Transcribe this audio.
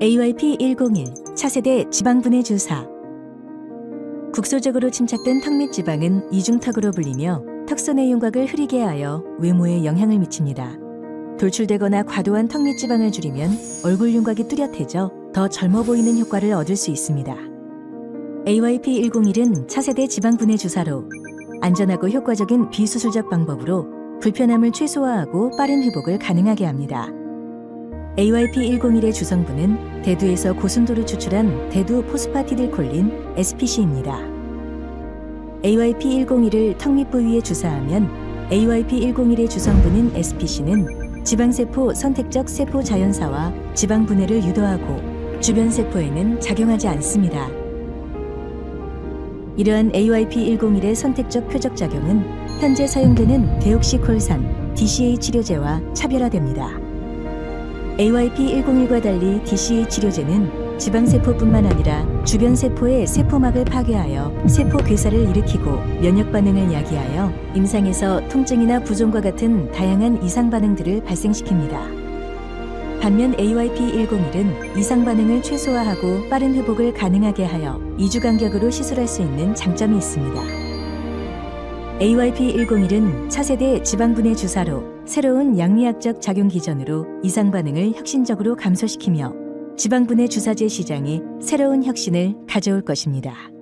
AYP101 차세대 지방분해 주사 국소적으로 침착된 턱및 지방은 이중턱으로 불리며 턱선의 윤곽을 흐리게 하여 외모에 영향을 미칩니다. 돌출되거나 과도한 턱및 지방을 줄이면 얼굴 윤곽이 뚜렷해져 더 젊어 보이는 효과를 얻을 수 있습니다. AYP101은 차세대 지방분해 주사로 안전하고 효과적인 비수술적 방법으로 불편함을 최소화하고 빠른 회복을 가능하게 합니다. AYP101의 주성분은 대두에서 고순도로 추출한 대두 포스파티딜콜린 SPC입니다. AYP101을 턱밑 부위에 주사하면 AYP101의 주성분인 SPC는 지방세포 선택적 세포 자연사와 지방 분해를 유도하고 주변 세포에는 작용하지 않습니다. 이러한 AYP101의 선택적 표적 작용은 현재 사용되는 데옥시콜산 DCA 치료제와 차별화됩니다. AYP101과 달리 DCA 치료제는 지방세포뿐만 아니라 주변 세포의 세포막을 파괴하여 세포 괴사를 일으키고 면역 반응을 야기하여 임상에서 통증이나 부종과 같은 다양한 이상 반응들을 발생시킵니다. 반면 AYP101은 이상 반응을 최소화하고 빠른 회복을 가능하게 하여 2주 간격으로 시술할 수 있는 장점이 있습니다. AYP101은 차세대 지방분해 주사로 새로운 양리학적 작용 기전으로 이상 반응을 혁신적으로 감소시키며 지방분해 주사제 시장에 새로운 혁신을 가져올 것입니다.